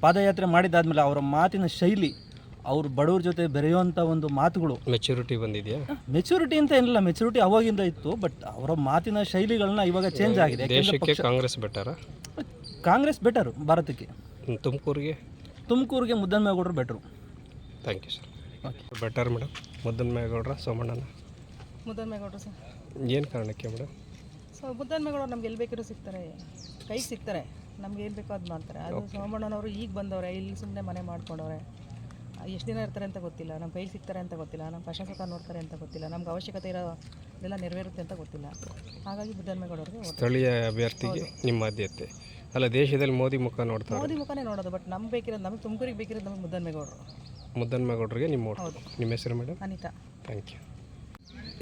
ಪಾದಯಾತ್ರೆ ಮಾಡಿದಾದ್ಮೇಲೆ ಅವರ ಮಾತಿನ ಶೈಲಿ ಅವ್ರು ಬಡವ್ರ ಜೊತೆ ಬೆರೆಯುವಂಥ ಒಂದು ಮಾತುಗಳು. ಮೆಚುರಿಟಿ ಬಂದಿದೆಯಾ? ಮೆಚುರಿಟಿ ಅಂತ ಏನಿಲ್ಲ ಮೆಚುರಿಟಿ ಅವಾಗಿಂದ ಇತ್ತು ಬಟ್ ಅವರ ಮಾತಿನ ಶೈಲಿಗಳನ್ನ ಇವಾಗ ಚೇಂಜ್ ಆಗಿದೆ. ದೇಶಕ್ಕೆ ಕಾಂಗ್ರೆಸ್ ಬೆಟರ್ ಕಾಂಗ್ರೆಸ್ ಬೆಟರ್ ಭಾರತಕ್ಕೆ. ತುಮಕೂರಿಗೆ? ತುಮಕೂರಿಗೆ ಮುದ್ದನ್ಮೇಗೌಡರು better thank you sir better madam ಮುದ್ದನ್ಮೇಗೌಡ್ರ ಸೋಮಣ್ಣನ? ಮುದ್ದನ್ಮೇಗೌಡರು ಸರ್ ಏನು ಕಾರಣಕ್ಕೆ ಮೇಡಮ್ ಸೊ ಮುದ್ದನ್ಮೇಗೌಡರು ನಮ್ಗೆ ಎಲ್ಲಿ ಬೇಕಿರೋ ಸಿಗ್ತಾರೆ. ಕೈಗೆ ಸಿಗ್ತಾರೆ. ನಮ್ಗೆ ಏನು ಬೇಕೋ ಅದು ಮಾಡ್ತಾರೆ. ಅದು ಸೋಮಣ್ಣನವರು ಈಗ ಬಂದವ್ರೆ ಇಲ್ಲಿ ಸುಮ್ಮನೆ ಮನೆ ಮಾಡ್ಕೊಂಡವ್ರೆ. ಎಷ್ಟು ದಿನ ಇರ್ತಾರೆ ಅಂತ ಗೊತ್ತಿಲ್ಲ ನಮ್ಮ ಕೈಲಿ ಸಿಗ್ತಾರೆ ಅಂತ ಗೊತ್ತಿಲ್ಲ ನಮ್ಮ ಕಷ್ಟ ಸುಖ ನೋಡ್ತಾರೆ ಅಂತ ಗೊತ್ತಿಲ್ಲ ನಮ್ಗೆ ಅವಶ್ಯಕತೆ ಇರೋ ಎಲ್ಲ ನೆರವೇರುತ್ತೆ ಅಂತ ಗೊತ್ತಿಲ್ಲ. ಹಾಗಾಗಿ ಮುದ್ದನ್ಮೇಗೌಡರಿಗೆ vote. ಸ್ಥಳೀಯ ಅಭ್ಯರ್ಥಿಗೆ ನಿಮ್ಮ ಆದ್ಯತೆ. ಅಲ್ಲ ದೇಶದಲ್ಲಿ ಮೋದಿ ಮುಖ ನೋಡ್ತಾರೆ ಮೋದಿ ಮುಖನೇ ನೋಡೋದು ಬಟ್ ನಮ್ಗೆ ಬೇಕಿರೋದು ನಮ್ಗೆ ತುಮಕೂರಿಗೆ ಬೇಕಿರೋದು ನಮ್ಗೆ ಮುದ್ದನ್ಮೇಗೌಡರು ಮುದ್ದನ್ಮೇಗೌಡರಿಗೆ ನಿಮ್ಮ ಓಟ್. ನಿಮ್ಮ ಹೆಸರು ಮೇಡಮ್? ಅನಿತಾ. ಥ್ಯಾಂಕ್ ಯು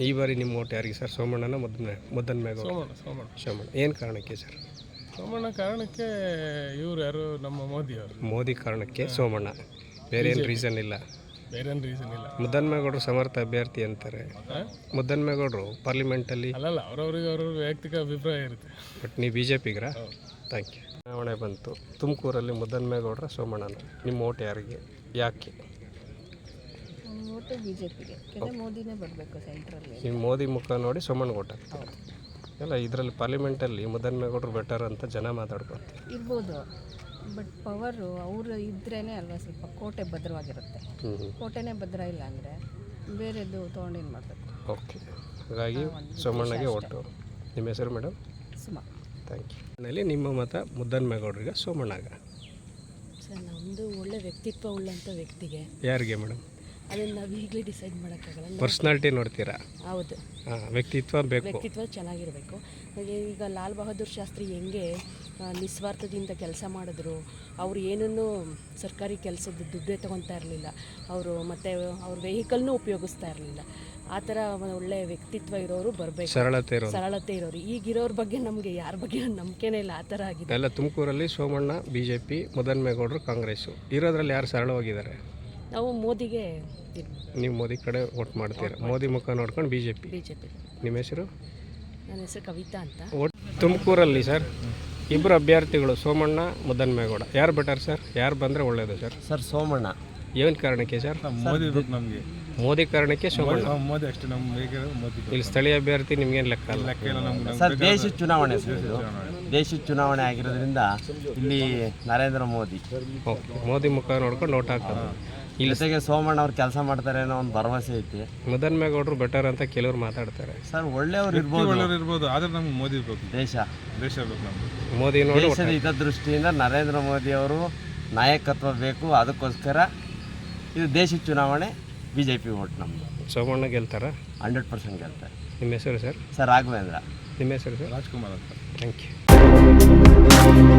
ಈ ಬಾರಿ ನಿಮ್ಮ ಓಟ್ ಯಾರಿಗೆ ಸರ್? ಸೋಮಣ್ಣನ ಮುದ್ದನ್ ಮುದ್ದನ್ಮೇಗೌಡ ಸೋಮಣ್ಣ ಸೋಮಣ್ಣ. ಏನು ಕಾರಣಕ್ಕೆ ಸರ್? ಸೋಮಣ್ಣ ಕಾರಣಕ್ಕೆ ಇವ್ರು ಯಾರು? ನಮ್ಮ ಮೋದಿ ಅವರು ಮೋದಿ ಕಾರಣಕ್ಕೆ ಸೋಮಣ್ಣ. ಬೇರೆ ಏನು ರೀಸನ್ ಇಲ್ಲ? ಬೇರೇನು ರೀಸನ್ ಇಲ್ಲ? ಮುದ್ದನ್ಮೇಗೌಡರು ಸಮರ್ಥ ಅಭ್ಯರ್ಥಿ ಅಂತಾರೆ. ಮುದ್ದನ್ಮೇಗೌಡರು ಪಾರ್ಲಿಮೆಂಟಲ್ಲಿ ಅಲ್ಲ ಅವ್ರವ್ರಿಗೆ ಅವ್ರ ವೈಯಕ್ತಿಕ ಅಭಿಪ್ರಾಯ ಇರುತ್ತೆ. ಬಟ್ ನೀವು ಬಿ ಜೆ ಪಿಗ್ರಾ ಥ್ಯಾಂಕ್ ಯು ಚುನಾವಣೆ ಬಂತು. ತುಮಕೂರಲ್ಲಿ ಮುದ್ದನ್ಮೇಗೌಡರ ಸೋಮಣ್ಣನ. ನಿಮ್ಮ ಓಟ್ ಯಾರಿಗೆ? ಯಾಕೆ? ಓಟು ಬಿ ಜೆ ಪಿಗೆ ಮೋದಿನೇ ಬರಬೇಕು ಸೆಂಟ್ರಲ್ಲಿ ನೀವು ಮೋದಿ ಮುಖ ನೋಡಿ ಸೋಮಣ್ಣ ಓಟ್ ಹಾಕ್ತಾರೆ. ಅಲ್ಲ ಇದರಲ್ಲಿ ಪಾರ್ಲಿಮೆಂಟಲ್ಲಿ ಮುದ್ದನ್ಮೇಗೌಡರು ಬೆಟರ್ ಅಂತ ಜನ ಮಾತಾಡ್ಕೊತಾರೆ ಇರ್ಬೋದು. ಬಟ್ ಪವರು ಅವರು ಇದ್ರೇ ಅಲ್ವಾ ಸ್ವಲ್ಪ ಕೋಟೆ ಭದ್ರವಾಗಿರುತ್ತೆ. ಕೋಟೆನೇ ಭದ್ರ ಇಲ್ಲ ಅಂದರೆ ಬೇರೆದು ತೊಗೊಂಡೇನು ಮಾಡಬೇಕು? ಓಕೆ. ಹಾಗಾಗಿ ಸೋಮಣ್ಣಗೆ ಒಟ್ಟು. ನಿಮ್ಮ ಹೆಸರು ಮೇಡಮ್? ಸುಮ. ಥ್ಯಾಂಕ್ ಯು ಮನೇಲಿ ನಿಮ್ಮ ಮತ ಮುದ್ದನ್ ಮುದ್ದನ್ಮೇಗೌಡರಿಗೆ ಸೋಮಣ್ಣಗ. ಸರ್ ನಮ್ಮದು ಒಳ್ಳೆ ವ್ಯಕ್ತಿತ್ವ ಉಳ್ಳಂಥ ವ್ಯಕ್ತಿಗೆ. ಯಾರಿಗೆ ಮೇಡಮ್? ಅದನ್ನು ನಾವು ಈಗಲೇ ಡಿಸೈಡ್ ಮಾಡೋಕ್ಕಾಗಲ್ಲ ಪರ್ಸ್ನಾಲಿಟಿ ನೋಡ್ತೀರಾ? ಹೌದು. ಹಾಂ ವ್ಯಕ್ತಿತ್ವ ಬೇಕು. ವ್ಯಕ್ತಿತ್ವ ಚೆನ್ನಾಗಿರಬೇಕು. ಹಾಗೆ ಈಗ ಲಾಲ್ ಬಹದ್ದೂರ್ ಶಾಸ್ತ್ರಿ ಹೆಂಗೆ ನಿಸ್ವಾರ್ಥದಿಂದ ಕೆಲಸ ಮಾಡಿದ್ರು. ಅವರು ಏನನ್ನೂ ಸರ್ಕಾರಿ ಕೆಲಸದ ದುಡ್ಡೇ ತೊಗೊತಾ ಇರಲಿಲ್ಲ. ಅವರು ಮತ್ತು ಅವ್ರ ವೆಹಿಕಲ್ನೂ ಉಪಯೋಗಿಸ್ತಾ ಇರಲಿಲ್ಲ. ಆ ಥರ ಒಳ್ಳೆ ವ್ಯಕ್ತಿತ್ವ ಇರೋರು ಬರಬೇಕು. ಸರಳತೆ ಇರೋರು. ಸರಳತೆ ಇರೋರು. ಈಗಿರೋರ ಬಗ್ಗೆ ನಮಗೆ ಯಾರ ಬಗ್ಗೆ ನಂಬಿಕೆನೇ ಇಲ್ಲ. ಆ ಥರ ಆಗಿದೆ. ಎಲ್ಲ ತುಮಕೂರಲ್ಲಿ ಸೋಮಣ್ಣ ಬಿ ಜೆ ಪಿ ಮುದ್ದನ್ಮೇಗೌಡರು ಕಾಂಗ್ರೆಸ್ಸು. ಇರೋದ್ರಲ್ಲಿ ಯಾರು ಸರಳವಾಗಿದ್ದಾರೆ? ನಾವು ಮೋದಿಗೆ ನೀವು ಮೋದಿ ಕಡೆ ವೋಟ್ ಮಾಡ್ತೀರಾ? ಮೋದಿ ಮುಖ ನೋಡ್ಕೊಂಡು B J P B J P ನಿಮ್ಮ ಹೆಸರು? ನನ್ನ ಹೆಸರು ಕವಿತಾ ಅಂತ. ತುಮಕೂರಲ್ಲಿ ಸರ್. ಇಬ್ಬರು ಅಭ್ಯರ್ಥಿಗಳು ಸೋಮಣ್ಣ ಮುದ್ದನ್ಮೇಗೌಡ ಯಾರು ಬೆಟರ್ ಸರ್ ಯಾರು ಬಂದರೆ ಒಳ್ಳೆಯದು ಸರ್ ಸರ್ ಸೋಮಣ್ಣ. ಏನು ಕಾರಣಕ್ಕೆ ಸರ್ ಮೋದಿ ಬೇಕು ನಮಗೆ. ಮೋದಿ ಕಾರಣಕ್ಕೆ ಸೋಮಣ್ಣ. ಮೋದಿ ಅಷ್ಟೇ ನಮ್ಮ ಮೋದಿ ಇಲ್ಲಿ ಸ್ಥಳೀಯ ಅಭ್ಯರ್ಥಿ ನಿಮ್ಗೇನು ಲೆಕ್ಕ ಲೆಕ್ಕ ಇಲ್ಲ ನಮ್ಗೆ ಸರ್ ದೇಶ ಚುನಾವಣೆ ಸರ್ ಇದು. ದೇಶದ ಚುನಾವಣೆ ಆಗಿರೋದ್ರಿಂದ ಇಲ್ಲಿ ನರೇಂದ್ರ ಮೋದಿ. ಓಕೆ ಮೋದಿ ಮುಖ ನೋಡ್ಕೊಂಡು ನೋಟ್ ಹಾಕೋದು ಇಲ್ಲಿ ಜೊತೆಗೆ ಸೋಮಣ್ಣ ಅವ್ರು ಕೆಲಸ ಮಾಡ್ತಾರೆ ಅನ್ನೋ ಒಂದು ಭರವಸೆ ಐತಿ. ಮದನ್ ಮೇಗೌಡರು ಬೆಟರ್ ಅಂತ ಕೆಲವ್ರು ಮಾತಾಡ್ತಾರೆ. ಸರ್ ಒಳ್ಳೆಯವ್ರು ಇರ್ಬೋದು. ಒಳ್ಳೆಯವ್ರು ಇರ್ಬೋದು ಆದ್ರೆ ನಮ್ಗೆ ಮೋದಿ ಬೇಕು. ದೇಶ. ದೇಶ ಬೇಕು ನಮ್ಗೆ. ಮೋದಿ ನೋಡಿ ದೇಶದ ಹಿತದೃಷ್ಟಿಯಿಂದ ನರೇಂದ್ರ ಮೋದಿ ಅವರು ನಾಯಕತ್ವ ಬೇಕು ಅದಕ್ಕೋಸ್ಕರ ಇದು ದೇಶ ಚುನಾವಣೆ ಬಿ ಜೆ ಪಿ ಓಟ್ ನಮ್ಮದು ಸೋಮಣ್ಣ ಗೆಲ್ತಾರ? ಹಂಡ್ರೆಡ್ ಪರ್ಸೆಂಟ್ ಗೆಲ್ತಾರೆ. ನಿಮ್ಮ ಹೆಸರು ಸರ್? ಸರ್ ರಾಘವೇಂದ್ರ. ನಿಮ್ಮ ಹೆಸರು ಸರ್? ರಾಜ್ಕುಮಾರ್ ಅಂತ. Thank you.